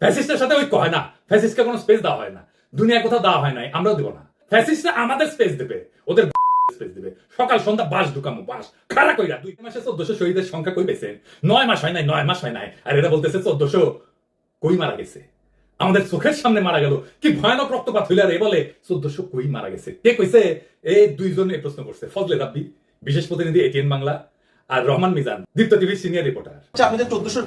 ফ্যাসিস্টের সাথে ঐক্য হয় না। ফ্যাসিস্টকে কোনো স্পেস দেওয়া হয় না। দুনিয়া কোথাও দেওয়া হয় নাই, আমরাও দেবো না। ফ্যাসিস্টরা আমাদের স্পেস দেবে, ওদের স্পেস দেবে। সকাল, সন্ধ্যা বাস ঢুকামো বাস খাড়া কইরা দুই মাসে চোদ্দশো শহীদের সংখ্যা কই পেয়েছেন নয় মাস হয় নাই, নয় মাস হয় নাই। আর এরা বলতেছে চোদ্দশো কই মারা গেছে? আমাদের চোখের সামনে মারা গেল। কি ভয়ানক রক্তপাত হইলে এ বলে, চোদ্দশো কই মারা গেছে? কে কইছে? এই দুইজন এই প্রশ্ন করছে। ফজলে রাব্বি, বিশেষ প্রতিনিধি এটিএন বাংলা আর রহমান মিজান, দীপ্ত টিভির সিনিয়র রিপোর্টার আচ্ছা আপনি চোদ্দশো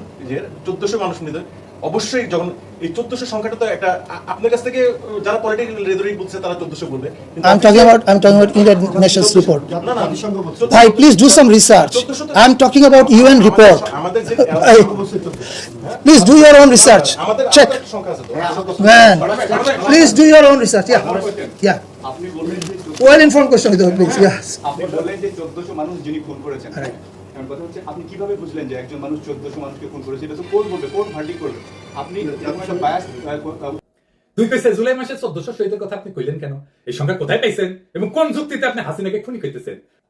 চোদ্দশো মানুষ নিতে অবশ্যই যখন এই চোদ্দশো সংখ্যাটা তো একটা আপনার কাছ থেকে যারা পলিটিক্যাল রেদরিক বলছে তারা চোদ্দশো বলবে কিন্তু I'm talking about I'm talking about United Nations report. না না Bhai, please do some research. I'm talking about UN report. আমাদের যে Hey, please do your own research. আমাদের Check. আমাদের সংখ্যা আছে তো Man, please do your own research. Yeah, yeah. আপনি বললেন যে Well informed question, though, please. Yes. আপনি বললেন যে চোদ্দশো মানুষ যিনি খুন করেছেন এখন কথা হচ্ছে আপনি কীভাবে বুঝলেন যে একজন মানুষ চোদ্দশো মানুষকে খুন করেছে? এটা তো কোর্ট বলবে কোর্ট ভার্ডিক করবে। আপনি দুই জুলাই মাসে চোদ্দশো শহীদের কথা আপনি কইলেন কেন? এই সংখ্যা কোথায় পাইছেন? এবং কোন যুক্তিতে আপনি হাসিনাকে খুনি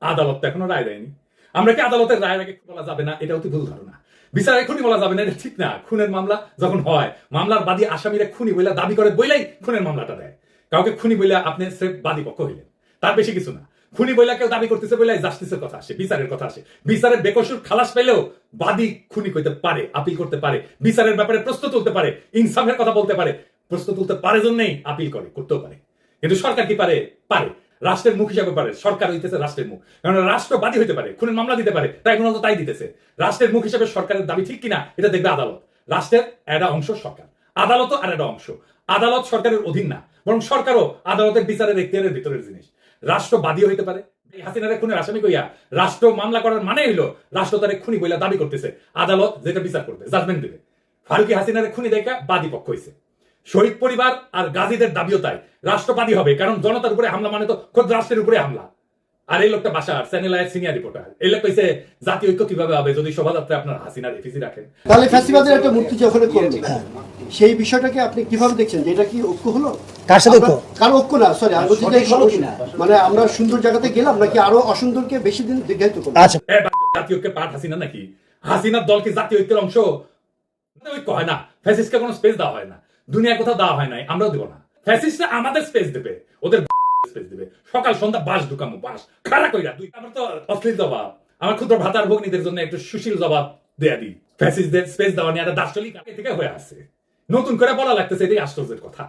আদালত তো এখনও রায় দেয়নি। আমরা কি আদালতের রায়ের আগে বলা যাবে না? এটা অতি ভুল ধারণা। বিচারে খুনি বলা যাবে না এটা ঠিক না। খুনের মামলা যখন হয় মামলার বাদী আসামিরা খুনি বইলা দাবি করে বইলাই খুনের মামলাটা দেয়। কাউকে খুনি বইলা আপনি স্রেফ বাদী পক্ষ হইলেন। তার বেশি কিছু না। খুনি বইলা কেউ দাবি করতেছে বইলাই জাস্টিসের কথা আসে, বিচারের কথা আসে। বিচারের বেকসুর খালাস পেলেও বাদী খুনি কইতে পারে, আপিল করতে পারে। বিচারের ব্যাপারে প্রশ্ন তুলতে পারে, ইনসাফের কথা বলতে পারে। প্রশ্ন তুলতে পারে জন্যই আপিল করে, করতেও পারে। কিন্তু সরকার কি পারে? পারে। রাষ্ট্রের মুখ হিসাবে পারে। সরকার হইতেছে রাষ্ট্রের মুখ। কারণ রাষ্ট্রবাদী হইতে পারে, খুনের মামলা দিতে পারে তাই মূলত তাই দিতেছে। রাষ্ট্রের মুখ হিসাবে সরকারের দাবি ঠিক কিনা, এটা দেখবে আদালত। রাষ্ট্রের একটা অংশ সরকার। আদালতও আর একটা অংশ। আদালত সরকারের অধীন না, বরং সরকারও আদালতের বিচারের এখতিয়ারের ভিতরের জিনিস। রাষ্ট্রবাদী হইতে পারে। হাসিনারে খুনের আসামি কইয়া রাষ্ট্র মামলা করার মানে হইল রাষ্ট্র তারে খুনি বইলা দাবি করতেছে। আদালত যেটা বিচার করবে জাজমেন্ট দেবে। ফারুকি হাসিনারে খুনি দেখা বাদী পক্ষ হইছে। শহীদ পরিবার আর গাজীদের দাবিও তাই। রাষ্ট্রবাদী হবে কারণ জনতার উপরে হামলা মানে তো খোদ রাষ্ট্রের উপরে হামলা। আর এই লোকটা বাসার চ্যানেল আয়ের সিনিয়র রিপোর্টার এই লোক কইছে জাতীয় ঐক্য কীভাবে হবে যদি শোভাযাত্রায় আপনার হাসিনার এফিসি রাখেন? তাহলে ফ্যাসিবাদের একটা মূর্তি যে ওখানে করল সেই বিষয়টাকে আপনি কীভাবে দেখছেন? যে এটা কি ঐক্য হলো? কার সাথে ঐক্য? কার ঐক্য না? সরি আমি বলছি যে মানে আমরা সুন্দর জায়গাতে গেলাম নাকি আরও অসুন্দরকে বেশি দিন দীর্ঘায়িত করব? আচ্ছা। জাতীয় ঐক্যের পাঠ হাসিনা নাকি? হাসিনার দল কি জাতীয় ঐক্যের অংশ? ঐক্য হয় না। ফ্যাসিস্টকে কোনো স্পেস দেওয়া হয় না। দুনিয়া কোথাও দেওয়া হয় নাই আমরাও দেবো না। ফ্যাসিস্টরা আমাদের স্পেস দেবে। ওদের স্পেস দেবে। সকাল সন্ধ্যা বাস ঢুকামো বাস খাড়া কইরা দুই আমার তো অশ্লীল জবাব। আমার ক্ষুদ্র ভাতার ভগ্নীদের জন্য একটু সুশীল জবাব দেয়া দিই ফ্যাসিস্টদের স্পেস দেওয়া নিয়ে একটা দার্শনিক আগে থেকে হয়ে আছে। নতুন করে বলা লাগতেছে, এটাই আশ্চর্যের কথা।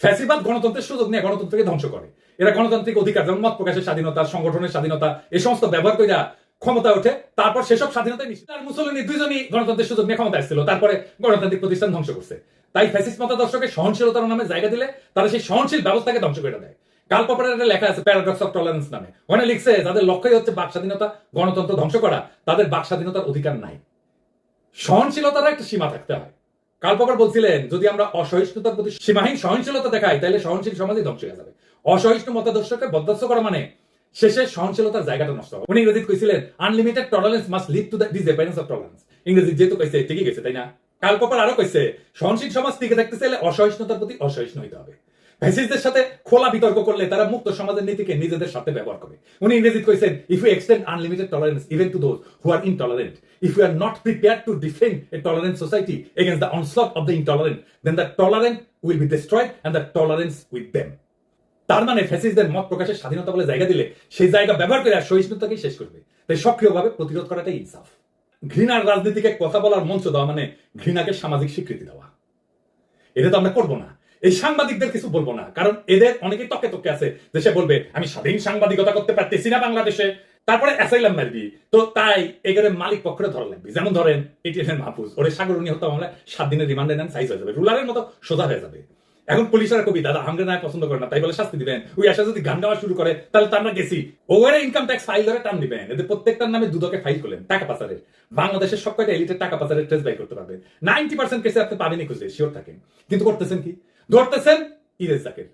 ফ্যাসিবাদ গণতন্ত্রের সুযোগ নিয়ে গণতন্ত্রকে ধ্বংস করে। এরা গণতান্ত্রিক অধিকার, যেমন মত প্রকাশের স্বাধীনতা, সংগঠনের স্বাধীনতা, এই সমস্ত ব্যবহার কইরা ক্ষমতা ওঠে। তারপর সেসব স্বাধীনতা নিশ্চিত। আর মুসলিনী দুইজনই গণতন্ত্রের সুযোগ নিয়ে ক্ষমতা এসেছিল তারপরে গণতান্ত্রিক প্রতিষ্ঠান ধ্বংস করছে। তাই ফ্যাসিস্ট মতাদর্শকে সহনশীলতার নামে জায়গা দিলে তারা সেই সহনশীল ব্যবস্থাকে ধ্বংস করে দেয়। কাল একটা লেখা আছে প্যারাডক্স অফ টলারেন্স নামে। ওখানে লিখছে, যাদের লক্ষ্যই হচ্ছে বাক স্বাধীনতা, গণতন্ত্র ধ্বংস করা, তাদের বাক স্বাধীনতার অধিকার নাই। সহনশীলতার একটা সীমা থাকতে হয়। কাল পপর বলছিলেন, যদি আমরা অসহিষ্ণুতার প্রতি সীমাহীন সহনশীলতা দেখাই তাহলে সহনশীল সমাজই ধ্বংস হয়ে যাবে। অসহিষ্ণু মতাদর্শকে বরদাস্ত করা মানে শেষে সহনশীলতার জায়গাটা নষ্ট হবে। উনি ইংরেজি কইছিলেন unlimited tolerance must lead to the disappearance of tolerance ইংরেজি যেহেতু কইছে, ঠিকই কইছে, তাই না? কালপকর আরও কইছে, সহনশীল সমাজ টিকে থাকতে চাইলে অসহিষ্ণুতার প্রতি অসহিষ্ণু হইতে হবে। ফ্যাসিস্টদের সাথে খোলা বিতর্ক করলে তারা মুক্ত সমাজের নীতিকে নিজেদের সাথে ব্যবহার করে। উনি ইংরেজিতে কইছেন if you extend unlimited tolerance even to those who are intolerant if you are not prepare to defend a tolerant society against the onslaught of the intolerant then the tolerant will be destroyed and the tolerance with them তার মানে ফ্যাসিস্টদের মত প্রকাশের স্বাধীনতা বলে জায়গা দিলে সেই জায়গা ব্যবহার করে আর সহিষ্ণুতাকেই শেষ করবে। তাই সক্রিয়ভাবে প্রতিরোধ করাটাই ইনসাফ। ঘৃণার রাজনীতিকে কথা বলার মঞ্চ দেওয়া মানে ঘৃণাকে সামাজিক স্বীকৃতি দেওয়া। এটা তো আমরা করব না। এই সাংবাদিকদের কিছু বলব না। কারণ এদের অনেকে তকে তকে আছে যে সে বলবে, আমি স্বাধীন সাংবাদিকতা করতে পারতেছি না বাংলাদেশে। তারপরে অ্যাসাইলাম মারবি। তো তাই এখানে মালিক পক্ষরে ধরা লাগবে। যেমন ধরেন এটিএন মাহফুজ। ওরে সাগরণী হত্যা মামলায় সাত দিনের রিমান্ডে নেন সাইজ হয়ে যাবে। রুলারের মতো সোজা হয়ে যাবে। এখন পুলিশের কবি, দাদা হামরে না পছন্দ করে না, তাই বলে শাস্তি দিবেন। ওই আশা যদি গান গাওয়া শুরু করে, তাহলে তো আমরা গেছি। ওভারে ইনকাম ট্যাক্স ফাইল ধরে টান দিবেন। এদের প্রত্যেকটার নামে দুদকে ফাইল করলেন, টাকা পাচারের বাংলাদেশের সব কয়টা এলিটের টাকা পাচারের ট্রেস বাই করতে পারবেন নাইনটি পার্সেন্ট কেসে আপনি পাবেনই খুঁজে শিওর থাকেন কিন্তু করতেছেন কি? ধরতেছেন, ইরেজ জাকের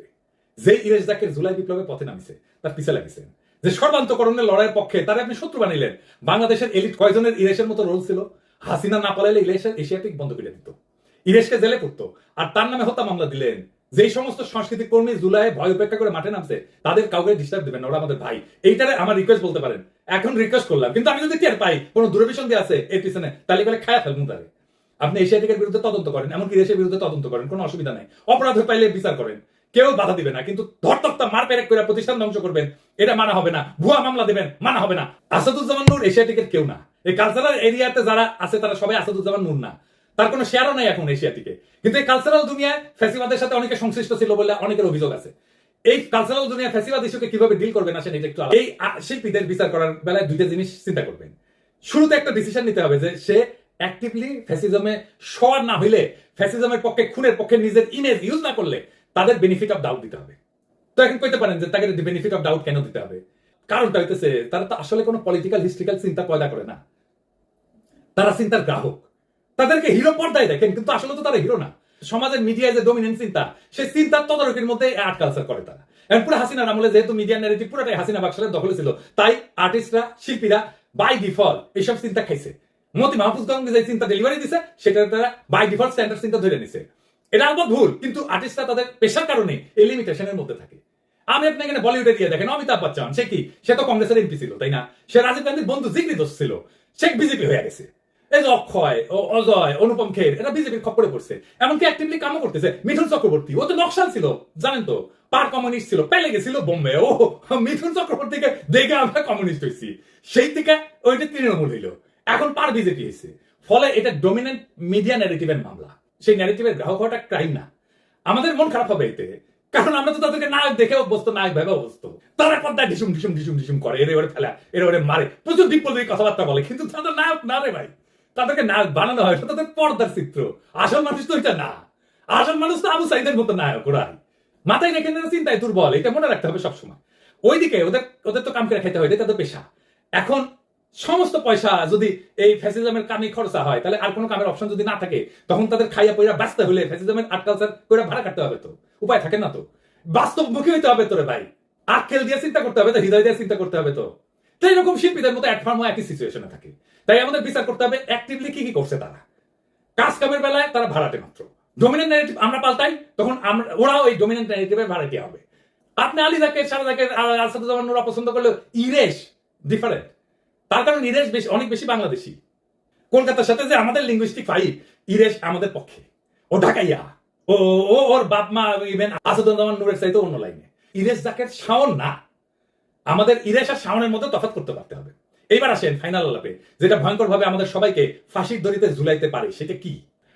যে ইরেজ জাকের জুলাই বিপ্লবে পথে নামিছে, তার পিছে লাগিয়েছেন যে সর্বান্তকরণের লড়াইয়ের পক্ষে তারা আপনি শত্রু বানিলেন, বাংলাদেশের এলিট কয়জনের ইরেশের মতো রোল ছিল? হাসিনা না পালাইলে ইলেশের এশিয়াটিক বন্ধ করে দিত। ইরেশকে জেলে পড়তো আর তার নামে হত্যা মামলা দিলেন। যেই সমস্ত সাংস্কৃতিক কর্মী জুলাই ভয় উপেক্ষা করে মাঠে নামছে, তাদের কাউকে ডিস্টার্ব দিবেন ওরা আমাদের ভাই। এইটারে আমার রিকোয়েস্ট বলতে পারেন। এখন রিকোয়েস্ট করলাম, কিন্তু আমি যদি টের পাই, কোনো দূরভিসন্ধি আছে, এর পিছনে, তাহলে খায়া ফেলব তারে। আপনি এশিয়াটিকের বিরুদ্ধে তদন্ত করেন, এমনকি দেশের বিরুদ্ধে তদন্ত করেন, কোনো অসুবিধা নাই। অপরাধ পাইলে বিচার করেন। কেউ বাধা দিবে না, কিন্তু ধরতক্তা মার পেরেক করে প্রতিষ্ঠান ধ্বংস করবেন, এটা মানা হবে না। ভুয়া মামলা দেবেন, মানা হবে না। আসাদুজ্জামান নূর এশিয়াটিকের কেউ না। এই কালচারাল এরিয়াতে যারা আছে, তারা সবাই আসাদুজ্জামান নূর না। তার কোনো শেয়ারও নাই এখন এশিয়াটিকে কিন্তু এই কালচারাল দুনিয়ায় ফ্যাসিবাদের সাথে অনেকে সংশ্লিষ্ট ছিল বলে অনেকের অভিযোগ আছে। এই কালচারাল দুনিয়া ফ্যাসিবাদ ইস্যুকে কীভাবে ডিল করবেন আসেন এটা একটু এই শিল্পীদের বিচার করার বেলায় দুইটা জিনিস চিন্তা করবেন। শুরুতে একটা ডিসিশন নিতে হবে যে সে অ্যাক্টিভলি ফ্যাসিজমে সর না হইলে ফ্যাসিজমের পক্ষে, খুনের পক্ষে নিজের ইমেজ ইউজ না করলে তাদের বেনিফিট অফ ডাউট দিতে হবে। তো এখন কইতে পারেন যে তাকে বেনিফিট অফ ডাউট কেন দিতে হবে? কারণটা হইতেছে, তারা তো আসলে কোনো পলিটিক্যাল হিস্ট্রিক্যাল চিন্তা পয়দা করে না। তারা চিন্তার গ্রাহক। তাদেরকে হিরো পর্দায় দেখেন, কিন্তু আসলে তো তারা হিরো না। সমাজের মিডিয়ায় যে ডমিনেন্ট চিন্তা, সেই চিন্তার তদারকির মধ্যে আর্ট কালচার করে তারা। এখন পুরো হাসিনার আমলে যেহেতু মিডিয়া ন্যারেটিভ পুরোটাই হাসিনা বাক্সের দখলে ছিল, তাই আর্টিস্টরা শিল্পীরা বাই ডিফল্ট এইসব চিন্তা খাইছে। মতি মাহফুজগঞ্জ যে চিন্তা ডেলিভারি দিছে সেটা তারা বাই ডিফল্ট স্ট্যান্ডার্ড চিন্তা ধরে নিছে। এটা আলবাত ভুল, কিন্তু আর্টিস্টরা তাদের পেশার কারণে এই লিমিটেশনের মধ্যে থাকে। আমি আপনি এখানে বলিউডে দিয়ে দেখেন, অমিতাভ বচ্চন, সে কি? সে তো কংগ্রেসের এমপি ছিল, তাই না? সে রাজীব গান্ধীর বন্ধু জিগরি দোষ ছিল, সে বিজেপি হয়ে গেছে। এই যে অক্ষয়, ও অজয়, অনুপম খের, এরা বিজেপির খপ্পরে পড়ছে। এমনকি অ্যাক্টিভলি কামও করতেছে মিথুন চক্রবর্তী, ও তো নকশাল ছিল, জানেন তো? পার কমিউনিস্ট ছিল, পেলে গেছিল বোম্বে। ও মিথুন চক্রবর্তীকে দেখে আমরা কমিউনিস্ট হয়েছি। সেই থেকে ওইটা তৃণমূল হইল। এখন পার বিজেপি হয়েছে। ফলে এটা ডমিনেন্ট মিডিয়া ন্যারেটিভের মামলা। সেই ন্যারেটিভের গ্রাহক হওয়াটা ক্রাইম না। আমাদের মন খারাপ হবে এতে। কারণ আমরা তো তাদেরকে নায়ক দেখে অভ্যস্ত নায়ক ভেবে অভ্যস্ত। তারা পর্দায় ঢিসুম ঢিসুম ঢিসুম ঢিসুম করে, এরে ওরে ফেলা, এরে ওরে মারে। প্রচুর বিপ্লবী কথাবার্তা বলে, কিন্তু তাদের নায়ক না রে ভাই। তাদেরকে নায়ক বানানো হয় সেটা তাদের পর্দার চিত্র। আসল মানুষ তো এটা না। আসল মানুষ তো আবু সাইদের মতো নায়ক, ওরাই। মাথায় রেখে নেওয়ার চিন্তায় দুর্বল, এটা মনে রাখতে হবে সবসময়। ওইদিকে ওদের ওদের তো কাম করে খেতে হয় এটা তাদের পেশা। এখন সমস্ত পয়সা যদি এই ফ্যাসিজমের কামে খরচা হয়, তাহলে আর কোনো কামের অপশন যদি না থাকে, তখন তাদের খাইয়া পয়রা ব্যস্ত হলে ফ্যাসিজমের আর্ট কালচার করে ভাড়া কাটতে হবে তো। উপায় থাকে না তো। বাস্তব মুখী হইতে হবে তোরে ভাই। আক্কেল দিয়ে চিন্তা করতে হবে তো, হৃদয় দিয়ে চিন্তা করতে হবে তো। তো এরকম শিল্পীদের মতো অ্যাটফার্ম একই সিচুয়েশনে থাকে। তাই আমাদের বিচার করতে হবে অ্যাক্টিভলি কি কি করছে তারা। কাজ কামের বেলায় তারা ভাড়াটে মাত্র। ডোমিনেন্ট ন্যারেটিভ আমরা পাল্টাই, তখন আমরা ওরাও ওই ডোমিনেন্ট ন্যারেটিভের ভাড়াটে হবে। আপনি আলী জাকে সারা জাকে আসাদুজ্জামান নুরা পছন্দ করলে ইরেশ ডিফারেন্ট তার কারণ ইরেশ বেশি, অনেক বেশি বাংলাদেশি। কলকাতার সাথে যে আমাদের লিঙ্গুইস্টিক ফাইট ইরেশ আমাদের পক্ষে। ও ঢাকাইয়া। ও ও, ওর বাপ মা ইভেন আসাদুজ্জামান নুরের চাইতে অন্য লাইনে ইরেশ জাকের শাওন না, আমাদের ইরেশ আর শাওনের মধ্যে তফাৎ করতে পারতে হবে। এইবার আসেন ফাইনাল আলাপে, যেটা ভয়ঙ্কর ভাবে আমাদের সবাইকে ফাঁসির দড়িতে ঝুলাইতে পারে, সেটা কি?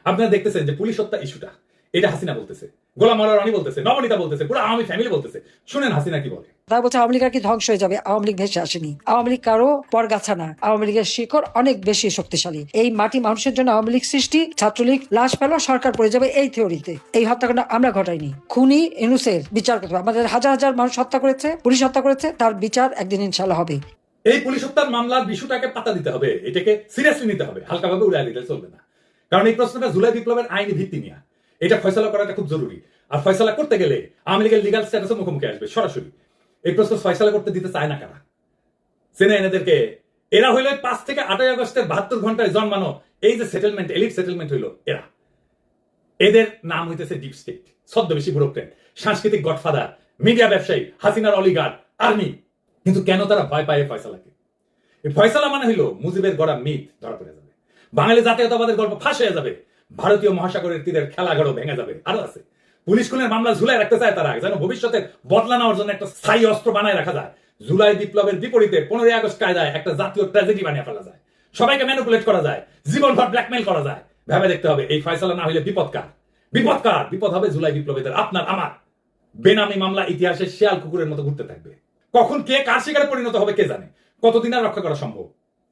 আপনারা দেখতেছেন যে পুলিশ হত্যা ইস্যুটা। এটা হাসিনা বলতেছে, গোলাম রানী বলতেছে, নবনীতা বলতেছে, পুরো আওয়ামী ফ্যামিলি বলতেছে। শুনেন হাসিনা কি বলে। তারা বলছে আওয়ামী লীগ আর কি ধ্বংস হয়ে যাবে। আওয়ামী লীগ ভেসে আসেনি। আওয়ামী লীগ কারও পরগাছা না। আওয়ামী লীগের শিকড় অনেক বেশি শক্তিশালী। এই মাটি মানুষের জন্য আওয়ামী লীগ সৃষ্টি, ছাত্রলীগ লাশ পেল সরকার পড়ে যাবে এই থিওরিতে। এই হত্যাকাণ্ড আমরা ঘটাইনি। খুনি ইনুসের বিচার করতে হবে। আমাদের হাজার হাজার মানুষ হত্যা করেছে, পুলিশ হত্যা করেছে, তার বিচার একদিন ইনশাল্লাহ হবে। এই পুলিশ হত্যার মামলার বিষয়টাকে পাতা দিতে হবে। এটাকে সিরিয়াসলি নিতে হবে। হালকাভাবে উড়াই দিতে চলবে না। কারণ এই প্রশ্নটা জুলাই বিপ্লবের আইনি ভিত্তি নিয়ে। এটা ফয়সলা করাটা খুব জরুরি। আর ফয়সলা করতে গেলে আওয়ামী লীগের লিগাল স্ট্যাটাসের মুখোমুখি আসবে, সরাসরি। এই প্রশ্ন ফয়সলা করতে দিতে চায় না কারা চেনে এনাদেরকে। এরা হইল পাঁচ থেকে আটই আগস্টের বাহাত্তর ঘন্টায় জন্মানো এই যে সেটেলমেন্ট এলিট সেটেলমেন্ট হইল এরা। এদের নাম হইতেছে ডিপ স্টেট ছদ্মবেশী ব্যুরোক্রেট সাংস্কৃতিক গডফাদার, মিডিয়া ব্যবসায়ী, হাসিনার অলিগার আর্মি কিন্তু কেন তারা ভয় পায় ফয়সালাকে? এই ফয়সালা মানে হইল মুজিবের গড়া মিথ ধরা পড়ে যাবে। বাঙালি জাতীয়তাবাদের গল্প ফাঁস হয়ে যাবে। ভারতীয় মহাসাগরের তীরের খেলাঘরও ভেঙে যাবে। আরও আছে। পুলিশ খুনের মামলা ঝুলাই রাখতে চায় তারা, যেন ভবিষ্যতে বদলা নেওয়ার জন্য একটা স্থায়ী অস্ত্র বানায় রাখা যায়। জুলাই বিপ্লবের বিপরীতে পনেরোই আগস্ট কায়দায় একটা জাতীয় ট্র্যাজেডি বানিয়ে ফেলা যায়। সবাইকে ম্যানিপুলেট করা যায়, জীবনভর ব্ল্যাকমেল করা যায়। ভেবে দেখতে হবে, এই ফয়সালা না হইলে বিপদকার বিপদকার বিপদ হবে জুলাই বিপ্লবীদের, আপনার, আমার। বেনামি মামলা ইতিহাসে শিয়াল কুকুরের মতো ঘুরতে থাকবে। কখন কে কার শিকারে পরিণত হবে কে জানে? কতদিন আর রক্ষা করা সম্ভব?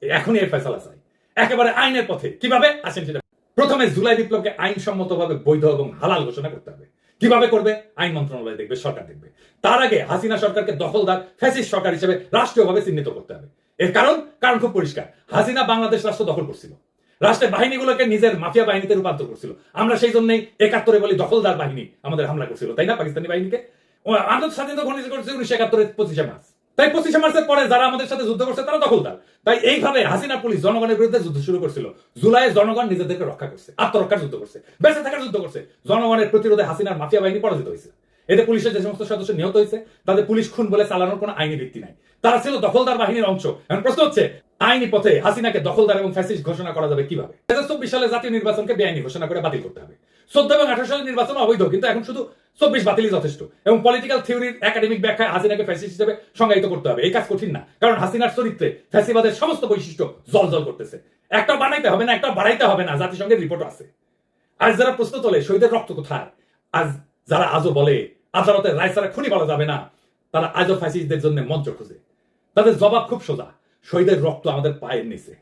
এখনই এর ফয়সালা চাই। একেবারে আইনের পথে। কীভাবে? আসেন সেটা প্রথমে জুলাই বিপ্লবকে আইনসম্মতভাবে বৈধ এবং হালাল ঘোষণা করতে হবে। কীভাবে করবে? আইন মন্ত্রণালয় দেখবে, সরকার দেখবে। তার আগে হাসিনা সরকারকে দখলদার, ফ্যাসিস্ট সরকার হিসেবে রাষ্ট্রীয়ভাবে চিহ্নিত করতে হবে। এর কারণ কারণ খুব পরিষ্কার। হাসিনা বাংলাদেশ রাষ্ট্র দখল করছিল। রাষ্ট্রের বাহিনীগুলোকে নিজের মাফিয়া বাহিনীতে রূপান্তর করছিল। আমরা সেই জন্যই একাত্তরে বলি দখলদার বাহিনী আমাদের হামলা করছিল, তাই না, পাকিস্তানি বাহিনীকে? আন্তর্জাতিক স্বাধীনতা ঘনিষ্ঠ করেছে উনিশশো একাত্তরের পঁচিশে মার্চ। তাই পঁচিশে মার্চের পরে যারা আমাদের সাথে যুদ্ধ করছে, তারা দখলদার। তাই এইভাবে হাসিনা পুলিশ জনগণের বিরুদ্ধে যুদ্ধ শুরু করছিল। জুলাইয়ে জনগণ নিজেদেরকে রক্ষা করছে, আত্মরক্ষার যুদ্ধ করছে, বেঁচে থাকার যুদ্ধ করছে। জনগণের প্রতিরোধে হাসিনার মাফিয়া বাহিনী পরাজিত হয়েছে। এতে পুলিশের যে সমস্ত সদস্য নিহত হয়েছে, তাদের পুলিশ খুন বলে চালানোর কোনো আইনি ভিত্তি নাই। তারা ছিল দখলদার বাহিনীর অংশ। এখন প্রশ্ন হচ্ছে, আইনি পথে হাসিনাকে দখলদার এবং ফ্যাসিস্ট ঘোষণা করা যাবে কীভাবে? দু হাজার চব্বিশ সালে জাতীয় নির্বাচনকে বেআইনি ঘোষণা করে বাতিল করতে হবে। চোদ্দ এবং আঠারো সালের নির্বাচন অবৈধ, কিন্তু এখন শুধু চব্বিশ বাতিলই যথেষ্ট এবং পলিটিক্যাল থিওরির একাডেমিক ব্যাখ্যায় হাসিনাকে ফ্যাসিস্ট হিসেবে সংজ্ঞায়িত করতে হবে। এই কাজ কঠিন না, কারণ হাসিনার চরিত্রে ফ্যাসিবাদের সমস্ত বৈশিষ্ট্য জল জল করতেছে। একটা বানাইতে হবে না, একটা বাড়াইতে হবে না, জাতিসংঘের রিপোর্ট আছে। আজ যারা প্রশ্ন তোলে, শহীদের রক্ত কোথায়? আজ যারা আজও বলে, আদালতের রায় ছাড়া খুনি বলা যাবে না, তারা আজও ফ্যাসিস্টদের জন্য মঞ্চ খুঁজে। তাদের জবাব খুব সোজা, শহীদের রক্ত আমাদের পায়ের নিচে।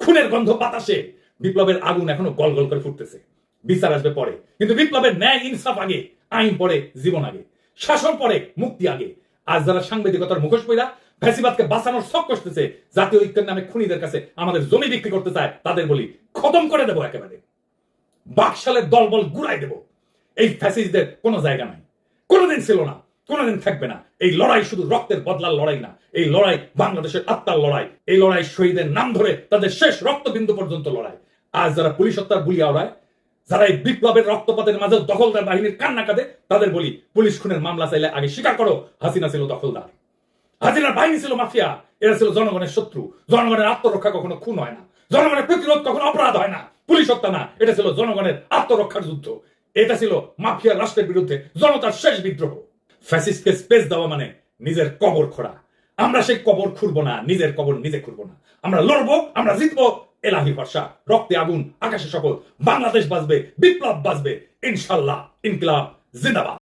খুনের গন্ধ বাতাসে, বিপ্লবের আগুন এখনও গল গল করে ফুটতেছে। বিচার আসবে পরে। কিন্তু বিপ্লবের ন্যায় ইনসাফ আগে, আইন পরে, জীবন আগে, শাসন পরে, মুক্তি আগে। আজ যারা সাংবাদিকতার মুখোশ পইরা ফ্যাসিবাদকে বাঁচানোর শখ করতেছে, জাতীয় ঐক্যের নামে খুনিদের কাছে আমাদের জমি বিক্রি করতে চায়, তাদের বলি, খতম করে দেবো একেবারে। বাকশালের দলবল গুড়াই দেব। এই ফ্যাসিস্টদের কোনো জায়গা নাই। কোনোদিন ছিল না, কোনোদিন থাকবে না। এই লড়াই শুধু রক্তের বদলার লড়াই না। এই লড়াই বাংলাদেশের আত্মার লড়াই। এই লড়াই শহীদের নাম ধরে তাদের শেষ রক্তবিন্দু পর্যন্ত লড়াই। আজ যারা পুলিশ হত্যার বুলি আওড়ায় যারা এই বিপ্লবের রক্তপাতের মাঝে দখলদার বাহিনীর কান্না কাঁদে, তাদের বলি, পুলিশ খুনের মামলা চাইলে আগে স্বীকার করো, হাসিনা ছিল দখলদার। হাসিনার বাহিনী ছিল মাফিয়া, এরা ছিল জনগণের শত্রু। জনগণের আত্মরক্ষা কখনো খুন হয় না। জনগণের প্রতিরোধ কখনো অপরাধ হয় না। পুলিশ হত্যা না, এটা ছিল জনগণের আত্মরক্ষার যুদ্ধ। এটা ছিল মাফিয়া রাষ্ট্রের বিরুদ্ধে জনতার শেষ বিদ্রোহ। ফ্যাসিস্টকে স্পেস দেওয়া মানে নিজের কবর খোঁড়া। আমরা সেই কবর খুঁড়বো না, নিজের কবর নিজে খুঁড়বো না। আমরা লড়বো, আমরা জিতবো এলাহি ভরসা রক্তে আগুন আকাশে সকল বাংলাদেশ বাঁচবে বিপ্লব বাঁচবে ইনশাল্লাহ ইনকিলাব জিন্দাবাদ।